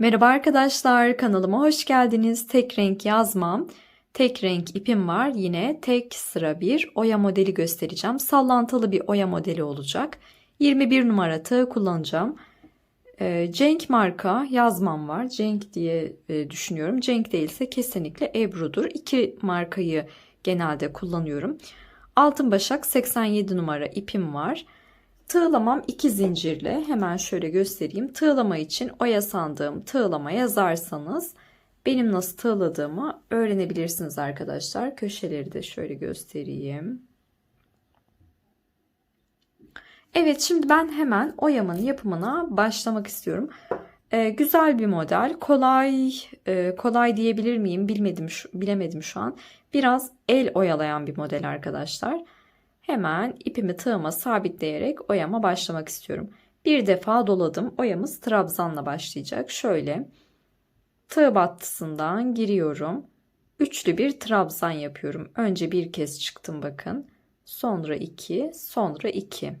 Merhaba arkadaşlar kanalıma hoş geldiniz. Tek renk yazmam. Tek renk ipim var. Yine tek sıra bir oya modeli göstereceğim. Sallantılı bir oya modeli olacak. 21 numara tığ kullanacağım. Ee, Cenk marka yazmam var. Cenk diye e, düşünüyorum. Cenk değilse kesinlikle Ebru'dur. İki markayı genelde kullanıyorum. Altın başak 87 numara ipim var. Tığlamam iki zincirle hemen şöyle göstereyim. Tığlama için oya sandığım tığlama yazarsanız benim nasıl tığladığımı öğrenebilirsiniz arkadaşlar. Köşeleri de şöyle göstereyim. Evet şimdi ben hemen oyamın yapımına başlamak istiyorum. Ee, güzel bir model. Kolay e, kolay diyebilir miyim bilmedim şu, bilemedim şu an. Biraz el oyalayan bir model arkadaşlar. Hemen ipimi tığıma sabitleyerek oyama başlamak istiyorum. Bir defa doladım. Oyamız trabzanla başlayacak. Şöyle tığ battısından giriyorum. Üçlü bir trabzan yapıyorum. Önce bir kez çıktım bakın. Sonra iki, sonra iki.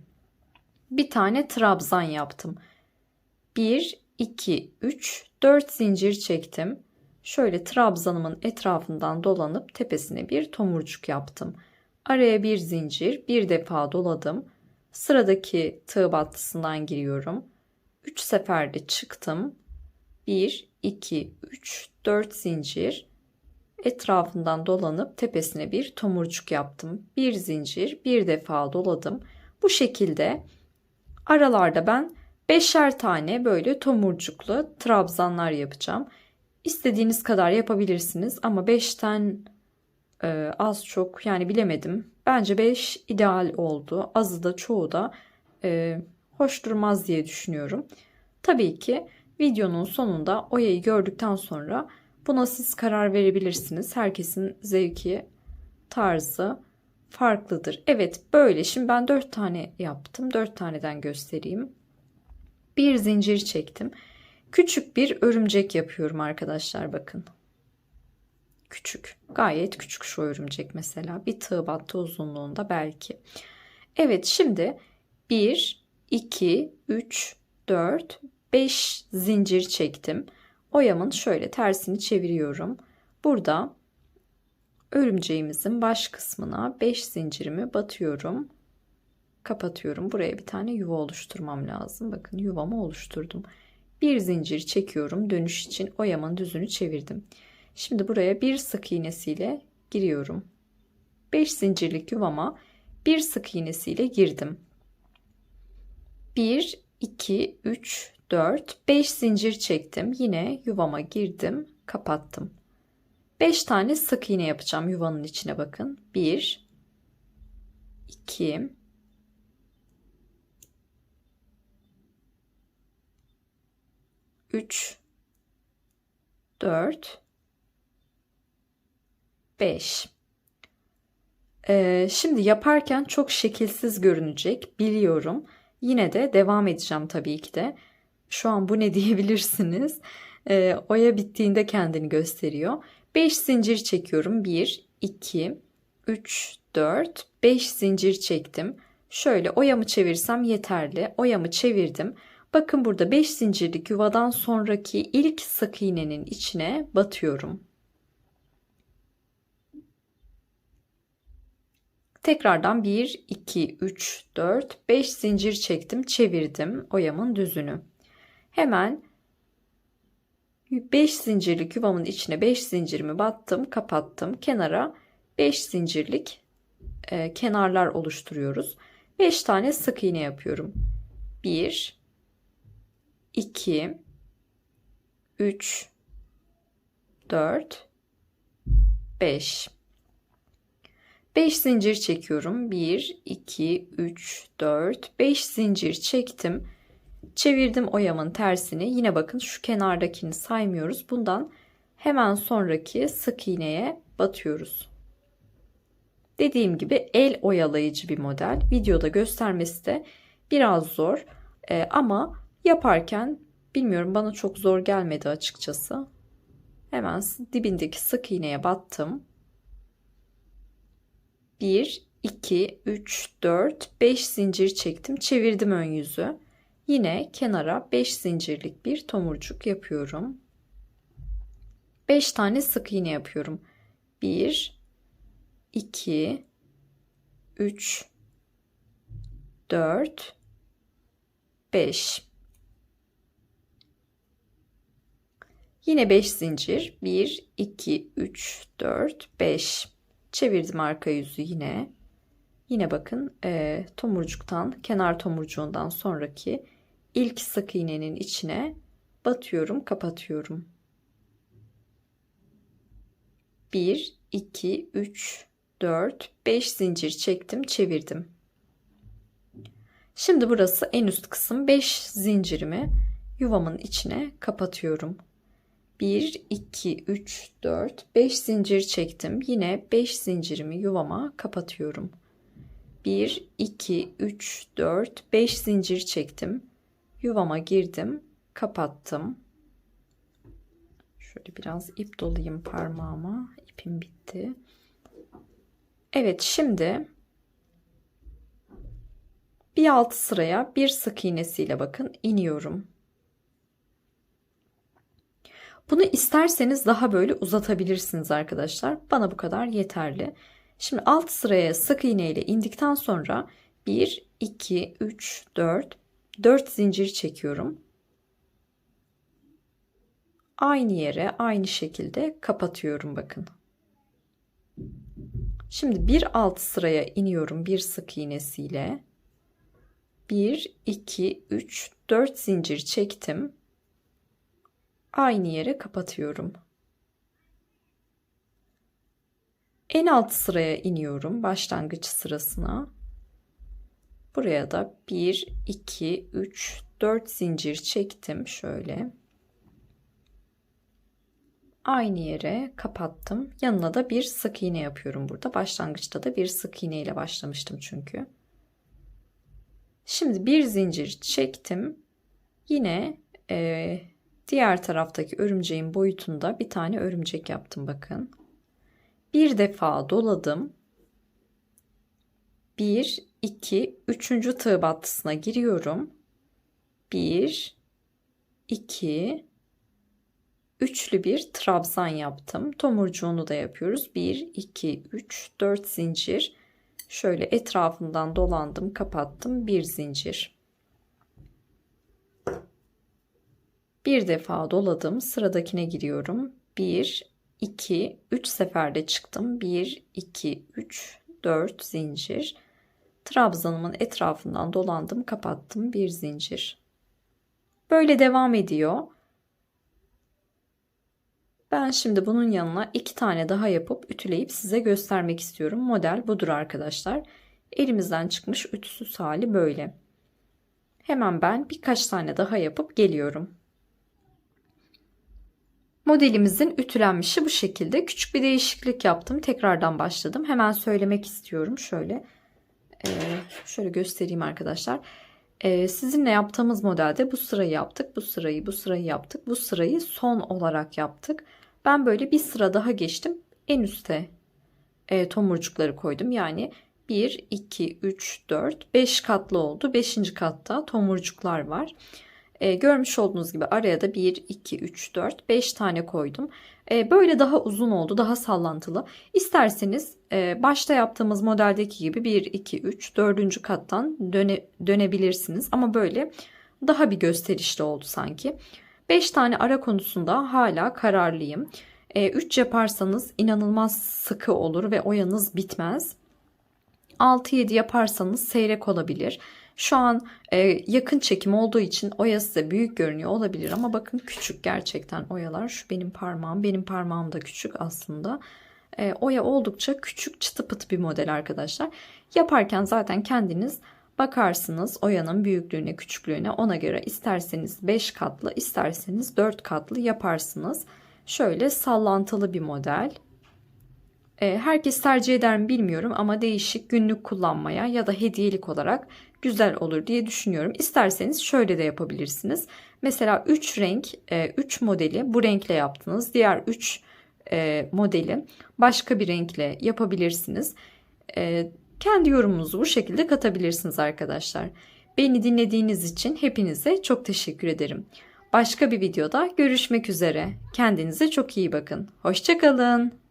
Bir tane trabzan yaptım. Bir, iki, üç, dört zincir çektim. Şöyle trabzanımın etrafından dolanıp tepesine bir tomurcuk yaptım. Araya bir zincir, bir defa doladım. Sıradaki tığ battısından giriyorum. 3 seferde çıktım. 1, 2, 3, 4 zincir. Etrafından dolanıp tepesine bir tomurcuk yaptım. Bir zincir, bir defa doladım. Bu şekilde aralarda ben beşer tane böyle tomurcuklu trabzanlar yapacağım. İstediğiniz kadar yapabilirsiniz ama 5'ten e, az çok yani bilemedim. Bence 5 ideal oldu. Azı da çoğu da e, hoş durmaz diye düşünüyorum. Tabii ki videonun sonunda oyayı gördükten sonra buna siz karar verebilirsiniz. Herkesin zevki, tarzı farklıdır. Evet böyle. Şimdi ben 4 tane yaptım. 4 taneden göstereyim. Bir zincir çektim. Küçük bir örümcek yapıyorum arkadaşlar bakın. Küçük. Gayet küçük şu örümcek mesela. Bir tığ battı uzunluğunda belki. Evet şimdi 1, 2, 3, 4, 5 zincir çektim. Oyamın şöyle tersini çeviriyorum. Burada örümceğimizin baş kısmına 5 zincirimi batıyorum. Kapatıyorum. Buraya bir tane yuva oluşturmam lazım. Bakın yuvamı oluşturdum. Bir zincir çekiyorum. Dönüş için oyamın düzünü çevirdim. Şimdi buraya bir sık iğnesiyle giriyorum. 5 zincirlik yuvama bir sık iğnesiyle girdim. 1 2 3 4 5 zincir çektim. Yine yuvama girdim, kapattım. 5 tane sık iğne yapacağım yuvanın içine bakın. 1 2 3 4 5. Ee, şimdi yaparken çok şekilsiz görünecek biliyorum. Yine de devam edeceğim tabii ki de. Şu an bu ne diyebilirsiniz. Ee, oya bittiğinde kendini gösteriyor. 5 zincir çekiyorum. 1, 2, 3, 4, 5 zincir çektim. Şöyle oyamı çevirsem yeterli. Oyamı çevirdim. Bakın burada 5 zincirlik yuvadan sonraki ilk sık iğnenin içine batıyorum. Tekrardan 1, 2, 3, 4, 5 zincir çektim. Çevirdim oyamın düzünü. Hemen 5 zincirlik yuvamın içine 5 zincirimi battım. Kapattım. Kenara 5 zincirlik e, kenarlar oluşturuyoruz. 5 tane sık iğne yapıyorum. 1, 2, 3, 4, 5. 5 zincir çekiyorum. 1, 2, 3, 4, 5 zincir çektim. Çevirdim oyamın tersini. Yine bakın şu kenardakini saymıyoruz. Bundan hemen sonraki sık iğneye batıyoruz. Dediğim gibi el oyalayıcı bir model. Videoda göstermesi de biraz zor. Ee, ama yaparken bilmiyorum bana çok zor gelmedi açıkçası. Hemen dibindeki sık iğneye battım. 1, 2, 3, 4, 5 zincir çektim. Çevirdim ön yüzü. Yine kenara 5 zincirlik bir tomurcuk yapıyorum. 5 tane sık iğne yapıyorum. 1 2 3 4 5 Yine 5 zincir. 1 2 3 4 5 Çevirdim arka yüzü yine. Yine bakın e, tomurcuktan, kenar tomurcuğundan sonraki ilk sık iğnenin içine batıyorum, kapatıyorum. 1, 2, 3, 4, 5 zincir çektim, çevirdim. Şimdi burası en üst kısım 5 zincirimi yuvamın içine kapatıyorum. 1, 2, 3, 4, 5 zincir çektim. Yine 5 zincirimi yuvama kapatıyorum. 1, 2, 3, 4, 5 zincir çektim. Yuvama girdim, kapattım. Şöyle biraz ip dolayayım parmağıma. İpim bitti. Evet, şimdi bir alt sıraya bir sık iğnesiyle bakın iniyorum. Bunu isterseniz daha böyle uzatabilirsiniz arkadaşlar. Bana bu kadar yeterli. Şimdi alt sıraya sık iğne ile indikten sonra 1, 2, 3, 4, 4 zincir çekiyorum. Aynı yere aynı şekilde kapatıyorum bakın. Şimdi bir alt sıraya iniyorum bir sık iğnesiyle. 1, 2, 3, 4 zincir çektim aynı yere kapatıyorum. En alt sıraya iniyorum başlangıç sırasına. Buraya da 1 2 3 4 zincir çektim şöyle. Aynı yere kapattım. Yanına da bir sık iğne yapıyorum burada. Başlangıçta da bir sık iğne ile başlamıştım çünkü. Şimdi bir zincir çektim. Yine e, Diğer taraftaki örümceğin boyutunda bir tane örümcek yaptım bakın. Bir defa doladım. 1, 2, 3. tığ battısına giriyorum. 1, 2, üçlü bir trabzan yaptım. Tomurcuğunu da yapıyoruz. 1, 2, 3, 4 zincir. Şöyle etrafından dolandım, kapattım. Bir zincir. Bir defa doladım. Sıradakine giriyorum. 1, 2, 3 seferde çıktım. 1, 2, 3, 4 zincir. Trabzanımın etrafından dolandım, kapattım. Bir zincir. Böyle devam ediyor. Ben şimdi bunun yanına iki tane daha yapıp ütüleyip size göstermek istiyorum. Model budur arkadaşlar. Elimizden çıkmış ütüsüz hali böyle. Hemen ben birkaç tane daha yapıp geliyorum. Modelimizin ütülenmişi bu şekilde. Küçük bir değişiklik yaptım. Tekrardan başladım. Hemen söylemek istiyorum. Şöyle e, şöyle göstereyim arkadaşlar. E, sizinle yaptığımız modelde bu sırayı yaptık. Bu sırayı, bu sırayı yaptık. Bu sırayı son olarak yaptık. Ben böyle bir sıra daha geçtim. En üste e, tomurcukları koydum. Yani 1, 2, 3, 4, 5 katlı oldu. 5. katta tomurcuklar var. E, görmüş olduğunuz gibi araya da 1, 2, 3, 4, 5 tane koydum. E, böyle daha uzun oldu, daha sallantılı. İsterseniz e, başta yaptığımız modeldeki gibi 1, 2, 3, 4. kattan döne, dönebilirsiniz. Ama böyle daha bir gösterişli oldu sanki. 5 tane ara konusunda hala kararlıyım. E, 3 yaparsanız inanılmaz sıkı olur ve oyanız bitmez. 6-7 yaparsanız seyrek olabilir. Şu an e, yakın çekim olduğu için oya size büyük görünüyor olabilir ama bakın küçük gerçekten oyalar. Şu benim parmağım, benim parmağım da küçük aslında. E, oya oldukça küçük çıtı pıtı bir model arkadaşlar. Yaparken zaten kendiniz bakarsınız oyanın büyüklüğüne küçüklüğüne ona göre isterseniz 5 katlı isterseniz 4 katlı yaparsınız. Şöyle sallantılı bir model. E, herkes tercih eder mi bilmiyorum ama değişik günlük kullanmaya ya da hediyelik olarak güzel olur diye düşünüyorum. İsterseniz şöyle de yapabilirsiniz. Mesela 3 renk, 3 e, modeli bu renkle yaptınız. Diğer 3 e, modeli başka bir renkle yapabilirsiniz. E, kendi yorumunuzu bu şekilde katabilirsiniz arkadaşlar. Beni dinlediğiniz için hepinize çok teşekkür ederim. Başka bir videoda görüşmek üzere. Kendinize çok iyi bakın. Hoşçakalın.